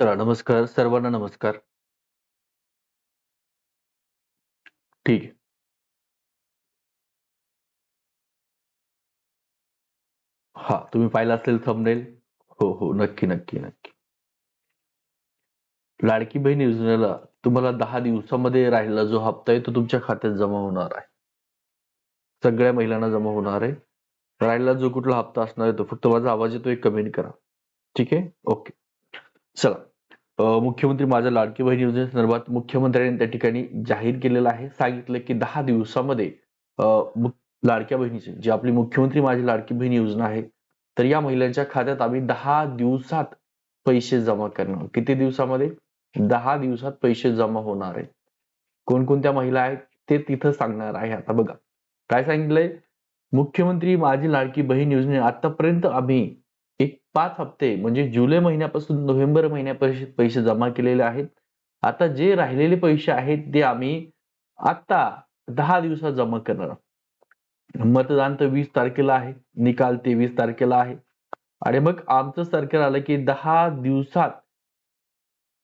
चला नमस्कार सर्वांना नमस्कार. ठीक आहे. हा तुम्ही पाहिला असेल थंबनेल हो हो नक्की नक्की नक्की. लाडकी बहीण योजनेला तुम्हाला दहा दिवसामध्ये राहिलेला जो हप्ता आहे तो तुमच्या खात्यात जमा होणार आहे. सगळ्या महिलांना जमा होणार आहे. राहिलेला जो कुठला हप्ता असणार आहे तो फक्त माझा आवाज येतो एक कमेंट करा. ठीक आहे? ओके. चला. मुख्यमंत्री माझ्या लाडकी बहीण योजनेसंदर्भात मुख्यमंत्र्यांनी त्या ठिकाणी जाहीर केलेलं आहे. सांगितलं की दहा दिवसामध्ये लाडक्या बहिणीची जी आपली मुख्यमंत्री माझी लाडकी बहीण योजना आहे तर या महिलांच्या खात्यात आम्ही दहा दिवसात पैसे जमा करणार. किती दिवसामध्ये? दहा दिवसात पैसे जमा होणार आहेत. कोणकोणत्या महिला आहेत ते तिथं सांगणार आहे. आता बघा काय सांगितलंय? मुख्यमंत्री माझी लाडकी बहीण योजने आतापर्यंत आम्ही पाच हप्ते म्हणजे जुलै महिन्यापासून नोव्हेंबर महिन्यापर्यंत पैसे जमा केलेले आहेत. आता जे राहिलेले पैसे आहेत ते आम्ही आता दहा दिवसात जमा करणार मतदान तर वीस तारखेला आहे निकाल तेवीस तारखेला आहे. आणि मग आमचं सरकार आलं की दहा दिवसात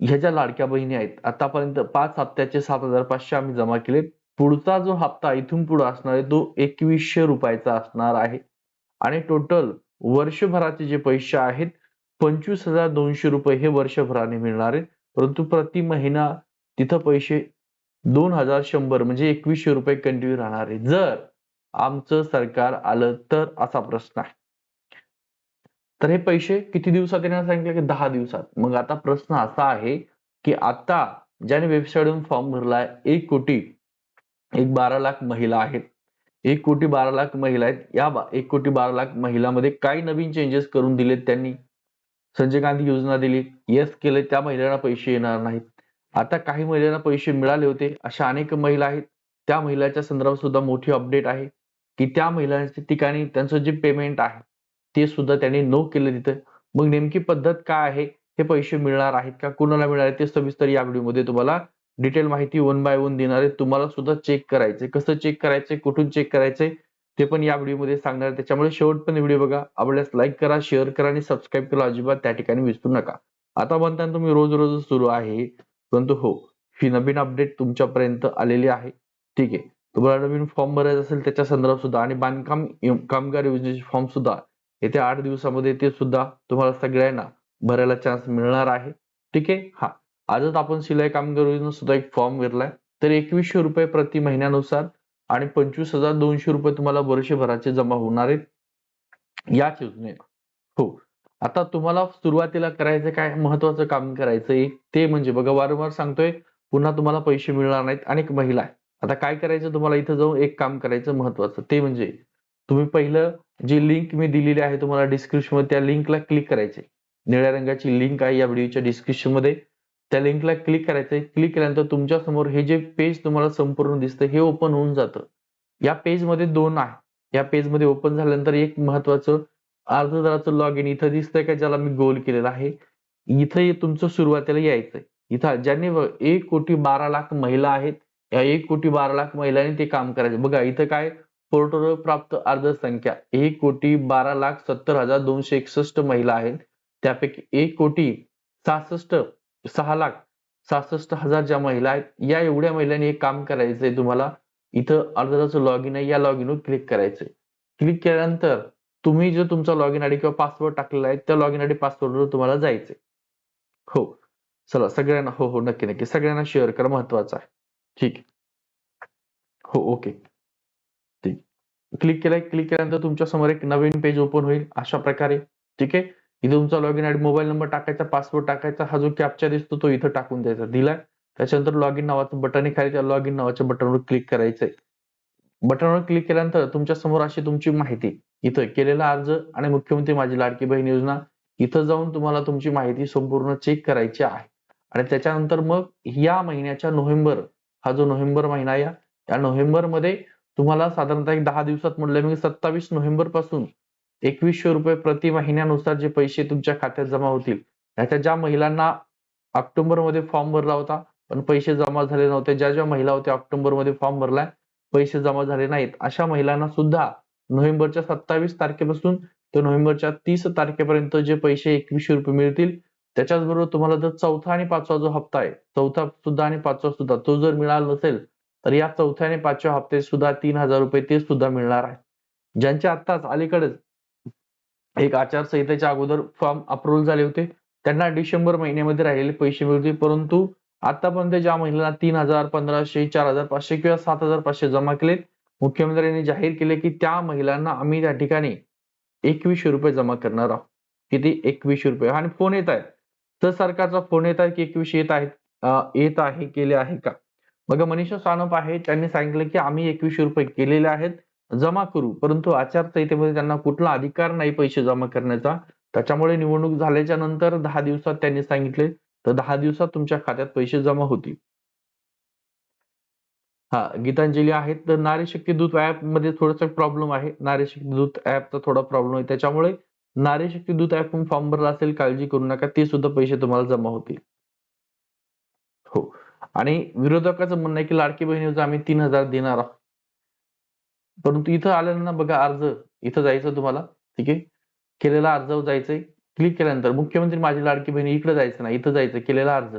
ह्या ज्या लाडक्या बहिणी आहेत. आतापर्यंत पाच हप्त्याचे सात हजार पाचशे आम्ही जमा केले. पुढचा जो हप्ता इथून पुढे असणार आहे तो एकवीसशे रुपयाचा असणार आहे. आणि टोटल वर्षभराचे जे पैसे आहेत पंचवीस हजार दोनशे रुपये हे वर्षभराने मिळणार आहेत. परंतु प्रति महिना तिथं पैसे दोन हजार शंभर म्हणजे एकवीसशे रुपये कंटिन्यू राहणार आहे जर आमचं सरकार आलं तर असा प्रश्न आहे. तर हे पैसे किती दिवसात येणार सांगितलं की दहा दिवसात? मग आता प्रश्न असा आहे की आता ज्याने वेबसाईटवरून फॉर्म भरलाय एक कोटी एक बारा लाख महिला आहेत. एक कोटी बारा लाख महिला आहेत. या बा- एक कोटी बारा लाख महिलांमध्ये काही नवीन चेंजेस करून दिलेत त्यांनी. संजय गांधी योजना दिली. येस केले त्या महिलांना पैसे येणार नाहीत. आता काही महिलांना पैसे मिळाले होते. अशा अनेक महिला आहेत. त्या महिलाच्या संदर्भात सुद्धा मोठी अपडेट आहे. की त्या महिलांच्या ठिकाणी त्यांचं जे पेमेंट आहे ते सुद्धा त्यांनी नो केलं तिथं. मग नेमकी पद्धत काय आहे? हे पैसे मिळणार आहेत का? कुणाला मिळणार ते सविस्तर या व्हिडिओमध्ये तुम्हाला डिटेल माहिती वन बाय वन देणार आहे तुम्हाला सुद्धा चेक करायचे. कसं चेक करायचंय कुठून चेक करायचंय ते पण या व्हिडिओमध्ये सांगणार आहे. त्याच्यामुळे शेवटपर्यंत व्हिडिओ बघा. आवडल्यास लाईक करा शेअर करा आणि सबस्क्राईब करा. अजिबात त्या ठिकाणी विसरू नका. आता म्हणताना तुम्ही रोज रोज सुरू आहे. परंतु हो ही नवीन अपडेट तुमच्यापर्यंत आलेली आहे. ठीक आहे. तुम्हाला नवीन फॉर्म भरायचा असेल त्याच्या संदर्भात सुद्धा आणि बांधकाम कामगार योजनेचे फॉर्म सुद्धा येत्या आठ दिवसामध्ये ते सुद्धा तुम्हाला सगळ्यांना भरायला चान्स मिळणार आहे. ठीक आहे? हा. आजच आपण शिलाई कामगार योजना सुद्धा एक फॉर्म भरलाय. तर एकवीसशे रुपये प्रति महिन्यानुसार आणि पंचवीस हजार दोनशे रुपये तुम्हाला वर्षभराचे जमा होणार आहेत. याच योजनेत हो. आता तुम्हाला सुरुवातीला करायचं काय? महत्वाचं काम करायचं एक ते म्हणजे बघा वारंवार सांगतोय पुन्हा तुम्हाला पैसे मिळणार नाहीत अनेक महिला आहे. आता काय करायचं? तुम्हाला इथं जाऊन एक काम करायचं महत्वाचं ते म्हणजे तुम्ही पहिलं जी लिंक मी दिलेली आहे तुम्हाला डिस्क्रिप्शनमध्ये त्या लिंकला क्लिक करायचे निळ्या रंगाची लिंक आहे या व्हिडिओच्या डिस्क्रिप्शनमध्ये त्या लिंकला क्लिक करायचंय. क्लिक केल्यानंतर तुमच्यासमोर हे जे पेज तुम्हाला संपूर्ण दिसतं हे ओपन होऊन जातं. या पेजमध्ये दोन आहे. या पेजमध्ये ओपन झाल्यानंतर एक महत्वाचं अर्जदाराचं लॉग इन इथं दिसतंय का ज्याला मी गोल केलेला आहे. इथं तुमचं सुरुवातीला यायचंय. इथं ज्यांनी एक कोटी बारा लाख महिला आहेत या एक कोटी बारा लाख महिलांनी ते काम करायचं. बघा इथं काय? पोर्टलवर प्राप्त अर्ज संख्या एक कोटी बारा लाख सत्तर हजार दोनशे एकसष्ट महिला आहेत. त्यापैकी एक कोटी सहासष्ट सहा लाख सहासष्ट हजार ज्या महिला आहेत या एवढ्या महिलांनी एक काम करायचंय तुम्हाला. इथं अर्जदाराचं लॉग इन आहे या लॉग इनवर क्लिक करायचंय. क्लिक केल्यानंतर तुम्ही जो तुमचा लॉग इन आयडी किंवा पासवर्ड टाकलेला आहे त्या लॉग इन आयडी पासवर्डवर तुम्हाला जायचंय. हो. चला सगळ्यांना हो हो नक्की नक्की. सगळ्यांना शेअर करा महत्वाचं आहे. ठीक आहे. हो ओके ठीक. क्लिक केलाय क्लिक केल्यानंतर तुमच्यासमोर एक नवीन पेज ओपन होईल अशा प्रकारे. ठीक आहे? इथे तुमचा log in ID mobile number टाकायचा पासवर्ड टाकायचा हा जो कॅप्चा दिसतो तो इथं टाकून द्यायचा. दिलाय. त्याच्यानंतर लॉग इन नावाचं बटन आहे. खाली त्या लॉग इन नावाच्या बटनवर क्लिक करायचंय. बटनवर क्लिक केल्यानंतर तुमच्यासमोर अशी तुमची माहिती इथं केलेला अर्ज आणि मुख्यमंत्री माझी लाडकी बहीण योजना इथं जाऊन तुम्हाला तुमची माहिती संपूर्ण चेक करायची आहे. आणि त्याच्यानंतर मग या महिन्याच्या नोव्हेंबर हा जो नोव्हेंबर महिना आहे, या नोव्हेंबरमध्ये तुम्हाला साधारणतः एक दहा दिवसात म्हटलं मी सत्तावीस नोव्हेंबरपासून एकवीसशे रुपये प्रति महिन्यानुसार जे पैसे तुमच्या खात्यात जमा होतील. त्याच्या ज्या महिलांना ऑक्टोबरमध्ये फॉर्म भरला होता पण पैसे जमा झाले नव्हते ज्या ज्या महिला होत्या ऑक्टोबरमध्ये फॉर्म भरलाय पैसे जमा झाले नाहीत. अशा महिलांना सुद्धा नोव्हेंबरच्या सत्तावीस तारखेपासून ते नोव्हेंबरच्या तीस तारखेपर्यंत जे पैसे एकवीसशे रुपये मिळतील त्याच्याचबरोबर तुम्हाला जर चौथा आणि पाचवा जो हप्ता आहे चौथा सुद्धा आणि पाचवा सुद्धा तो जर मिळाला नसेल तर या चौथ्या आणि पाचव्या हप्ते सुद्धा तीन हजार रुपये ते सुद्धा मिळणार आहे. ज्यांचे आत्ताच अलीकडेच एक आचारसंहितेच्या अगोदर फॉर्म अप्रुव्हल झाले होते. त्यांना डिसेंबर महिन्यामध्ये राहिलेले पैसे मिळतील. परंतु आतापर्यंत ज्या महिलांना तीन हजार पंधराशे चार हजार पाचशे किंवा सात हजार पाचशे जमा केलेत मुख्यमंत्र्यांनी जाहीर केले की त्या महिलांना आम्ही त्या ठिकाणी एकवीसशे रुपये जमा करणार आहोत. किती? एकवीसशे रुपये. आणि फोन येत आहेत. तर सरकारचा फोन येत आहे की एकवीसशे येत आहेत येत आहे केले आहे का? बघा मनीषा सानप आहे. त्यांनी सांगितलं की आम्ही एकवीसशे रुपये केलेले आहेत. जमा करू. परंतु आचारसंहितेमध्ये त्यांना कुठला अधिकार नाही पैसे जमा करण्याचा. त्याच्यामुळे निवडणूक झाल्याच्यानंतर दहा दिवसात त्यांनी सांगितले तर दहा दिवसात तुमच्या खात्यात पैसे जमा होतील. हा गीतांजली आहेत. तर नारी शक्ती दूत ऍपमध्ये थोडासा प्रॉब्लेम आहे. नारी शक्ती दूत ऍपचा थोडा प्रॉब्लेम आहे. त्याच्यामुळे नारी शक्ती दूत ऍप फॉर्म भरला असेल काळजी करू नका. ते सुद्धा पैसे तुम्हाला जमा होतील. हो. आणि विरोधकाचं म्हणणं आहे की लाडकी बहिणीचं आम्ही तीन हजार देणार आहोत. परंतु इथं आल्यानंतर ना बघा अर्ज इथं जायचं तुम्हाला ठीक आहे? केलेला अर्जावर जायचंय क्लिक केल्यानंतर मुख्यमंत्री माझी लाडकी बहिणी इकडे जायचं नाही इथं जायचं केलेला अर्ज.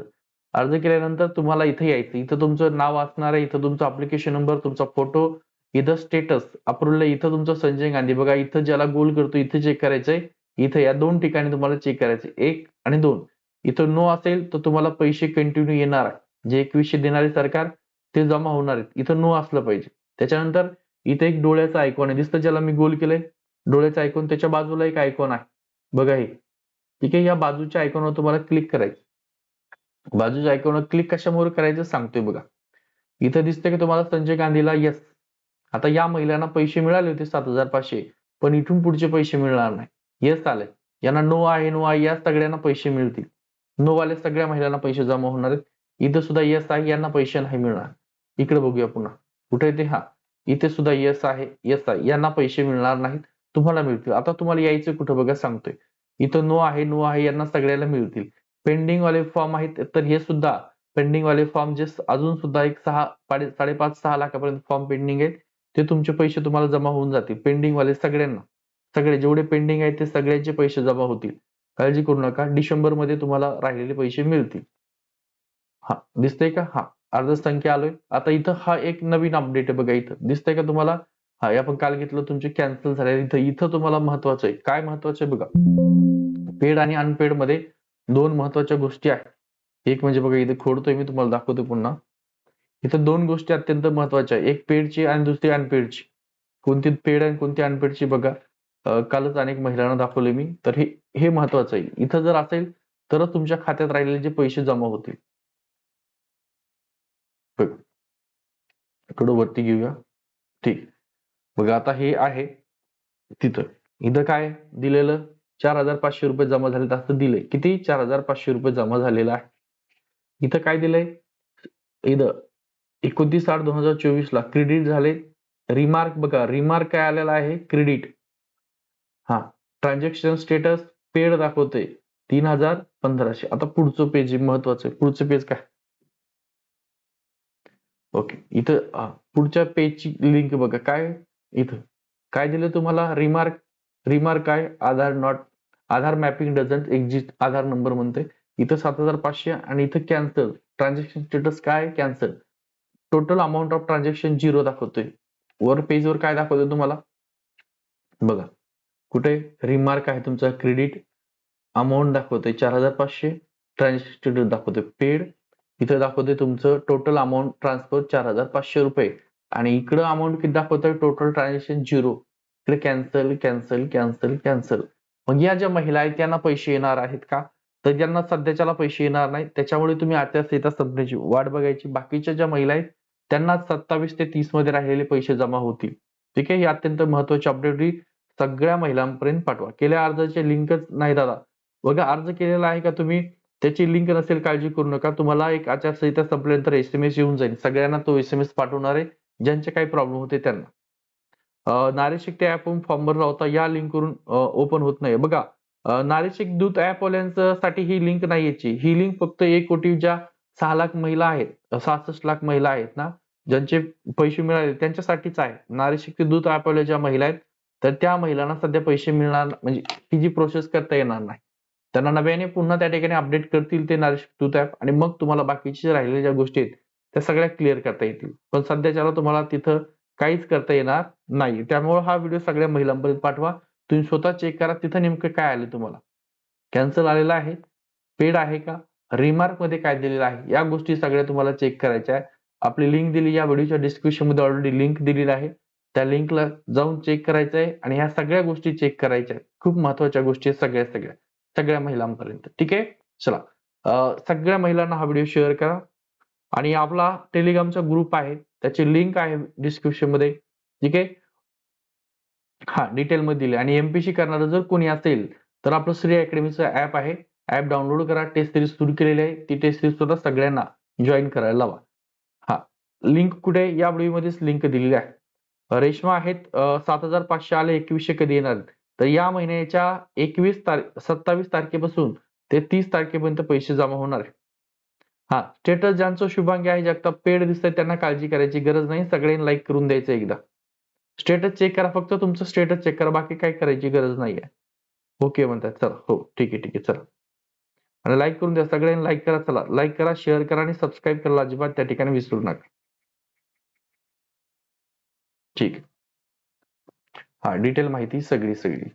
अर्ज केल्यानंतर तुम्हाला इथं यायचं इथं तुमचं नाव असणार आहे इथं तुमचा अप्लिकेशन नंबर तुमचा फोटो इथं स्टेटस अप्रुव्हल इथं तुमचं संजय गांधी बघा इथं ज्याला गोल करतो इथे चेक करायचंय इथं या दोन ठिकाणी तुम्हाला चेक करायचे एक आणि दोन. इथं नो असेल तर तुम्हाला पैसे कंटिन्यू येणार आहे. जे एकवीसशे देणारे सरकार ते जमा होणार आहेत. इथं नो असलं पाहिजे. त्याच्यानंतर इथे एक डोळ्याचं आयकॉन आहे. दिसतं ज्याला मी गोल केलंय? डोळ्याचं आयकॉन त्याच्या बाजूला एक आयकॉन आहे. बघा हे. ठीक आहे? या बाजूच्या आयकॉनवर तुम्हाला क्लिक करायचं. बाजूच्या आयकॉनवर क्लिक कशामुळे करायचं सांगतोय बघा. इथं दिसतंय की तुम्हाला संजय गांधीला येस आता या महिलांना पैसे मिळाले होते सात हजार पाचशे. पण इथून पुढचे पैसे मिळणार नाही. येस आलंय. यांना नो आहे नो आहे. या सगळ्यांना पैसे मिळतील. नो वाले सगळ्या महिलांना पैसे जमा होणार आहेत. इथं सुद्धा येस आहे. यांना पैसे नाही मिळणार. इकडे बघूया पुन्हा. कुठे ते? हा. इथे सुद्धा यस आहे यस आहे. यांना पैसे मिळणार नाहीत तुम्हाला मिळतील. आता तुम्हाला यायचं कुठं बघा सांगतोय. इथं नो आहे नो आहे यांना सगळ्याला मिळतील. पेंडिंग वाले फॉर्म आहेत तर हे सुद्धा. पेंडिंग वाले फॉर्म जे अजून सुद्धा एक सहा पाडे साडेपाच सहा लाखापर्यंत फॉर्म पेंडिंग आहेत. ते तुमचे पैसे तुम्हाला जमा होऊन जातील पेंडिंग वाले सगळ्यांना. सगळे जेवढे पेंडिंग आहेत ते सगळ्यांचे पैसे जमा होतील. काळजी करू नका डिसेंबरमध्ये तुम्हाला राहिलेले पैसे मिळतील. हा दिसतंय का? हा. अर्ध संख्या आलोय. आता इथं हा एक नवीन अपडेट आहे बघा इथं. दिसतंय का तुम्हाला? हा आपण काल घेतलं तुमचे कॅन्सल झाले. इथं इथं तुम्हाला महत्वाचं आहे. काय महत्वाचं आहे बघा? पेड आणि अनपेडमध्ये दोन महत्त्वाच्या गोष्टी आहेत. एक म्हणजे बघा इथे खोडतोय मी तुम्हाला दाखवतो पुन्हा. इथं दोन गोष्टी अत्यंत महत्त्वाच्या आहेत. एक पेडची आणि दुसरी अनपेडची कोणती पेड आणि कोणती अनपेडची बघा. कालच अनेक महिलांना दाखवले मी. तर हे हे महत्वाचं आहे. इथं जर असेल तरच तुमच्या खात्यात राहिलेले जे पैसे जमा होतील. इकडं वरती घेऊया. ठीक. बघा आता हे आहे तिथं. इथं काय दिलेलं? चार हजार पाचशे रुपये जमा झाले. असं दिलंय. किती? चार हजार पाचशे रुपये जमा झालेला आहे. इथं काय दिलंय? इथं एकोणतीस आठ दोन हजार चोवीस ला क्रेडिट झाले. रिमार्क बघा रिमार्क काय आलेला आहे? क्रेडिट. हा. ट्रान्झॅक्शन स्टेटस पेड दाखवते तीन हजार पंधराशे. आता पुढचं पेज महत्वाचं आहे. पुढचं पेज काय? ओके इथं पुढच्या पेजची लिंक बघा. काय? इथं. काय दिलं तुम्हाला? रिमार्क रिमार्क काय Aadhaar not Aadhaar mapping doesn't exist Aadhaar number म्हणते इथं सात हजार पाचशे आणि इथं कॅन्सल ट्रान्झॅक्शन स्टेटस काय? Cancel total amount of transaction zero दाखवतोय. वर पेजवर काय दाखवतोय तुम्हाला? बघा. कुठे? रिमार्क आहे तुमचा. क्रेडिट अमाऊंट दाखवतोय. चार हजार पाचशे. ट्रान्झॅक्शन स्टेटस दाखवतोय. पेड इथं दाखवते तुमचं टोटल अमाऊंट ट्रान्सफर चार हजार पाचशे रुपये. आणि इकडं अमाऊंट किती दाखवतोय? टोटल ट्रान्झॅक्शन झिरो इकडे कॅन्सल कॅन्सल कॅन्सल कॅन्सल मग या ज्या महिला आहेत त्यांना पैसे येणार आहेत का? तर ज्यांना सध्याच्याला पैसे येणार नाही त्याच्यामुळे तुम्ही आचारसंहिता संपण्याची वाट बघायची. बाकीच्या ज्या महिला आहेत त्यांना सत्तावीस ते तीसमध्ये राहिलेले पैसे जमा होतील. ठीक आहे? ही अत्यंत महत्वाची अपडेट सगळ्या महिलांपर्यंत पाठवा. केल्या अर्जाचे लिंकच नाही दादा. बघा अर्ज केलेला आहे का तुम्ही? त्याची लिंक नसेल काळजी करू नका. तुम्हाला एक आचारसंहिता संपल्यानंतर एस एम एस येऊन जाईल. सगळ्यांना तो एस एम एस पाठवणार आहे. ज्यांचे काही प्रॉब्लेम होते त्यांना. नारी शक्ती ऍप फॉर्म भरला होता. या लिंक वरून ओपन होत नाही बघा अं, दूत ऍप वाल्यांसाठी ही लिंक नाही याची ही लिंक फक्त एक कोटी ज्या सहा लाख महिला आहेत सहासष्ट लाख महिला आहेत ना ज्यांचे पैसे मिळाले त्यांच्यासाठीच आहे. नारी शक्ती दूत ऍप वाल्या ज्या महिला आहेत तर त्या महिलांना सध्या पैसे मिळणार म्हणजे ही जी प्रोसेस करता येणार नाही. त्यांना नव्याने पुन्हा त्या ठिकाणी अपडेट करतील ते नारिश दूत ॲप आणि मग तुम्हाला बाकीच्या राहिलेल्या ज्या गोष्टी आहेत त्या सगळ्या क्लिअर करता येतील. पण सध्याच्याला तुम्हाला तिथं काहीच करता येणार नाही. त्यामुळे हा व्हिडिओ सगळ्या महिलांपर्यंत पाठवा. तुम्ही स्वतः चेक करा तिथं नेमकं काय आलं तुम्हाला. कॅन्सल आलेलं आहे. पेड आहे का? रिमार्कमध्ये काय दिलेलं आहे? या गोष्टी सगळ्या तुम्हाला चेक करायच्या आहे आपली लिंक दिली या व्हिडिओच्या डिस्क्रिप्शनमध्ये ऑलरेडी लिंक दिलेली आहे. त्या लिंकला जाऊन चेक करायचं आहे आणि ह्या सगळ्या गोष्टी चेक करायच्या आहेत. खूप महत्त्वाच्या गोष्टी आहेत सगळ्या सगळ्या. सगळ्या महिलांपर्यंत. ठीक आहे? चला. सगळ्या महिलांना हा व्हिडिओ शेअर करा. आणि आपला टेलिग्रामचा ग्रुप आहे. त्याची लिंक आहे डिस्क्रिप्शनमध्ये. ठीक आहे? हा डिटेल मध्ये दिले आणि एमपीसी करणारं जर कोणी असेल तर आपलं श्री अकॅडमीचं ऍप आहे. ऍप डाउनलोड करा. टेस्ट सिरीज सुरू केलेली आहे. ती टेस्ट सिरीज सुद्धा सगळ्यांना जॉईन करायला लावा. हा. लिंक कुठे या व्हिडिओमध्येच लिंक दिलेली आहे. रेशमा आहेत. सात हजार पाचशे आले. एकवीसशे कधी येणार? तर या महिन्याच्या एकवीस तारीख सत्तावीस तारखेपासून ते तीस तारखेपर्यंत पैसे जमा होणार आहे हा स्टेटस ज्यांचं शुभांगी आहे जगताप पेड दिसतंय त्यांना काळजी करायची गरज नाही. सगळ्यांनी लाईक करून द्यायचं एकदा. स्टेटस चेक करा फक्त तुमचं स्टेटस चेक करा. बाकी काय करायची गरज नाहीये. ओके म्हणतात. चला हो ठीक आहे ठीक आहे चला. आणि लाईक करून द्या. सगळ्यांनी लाईक करा चला. लाईक करा शेअर करा आणि सबस्क्राईब करायला अजिबात त्या ठिकाणी विसरू नका. ठीक. आहे. हा डिटेल माहिती सगळी सगळी.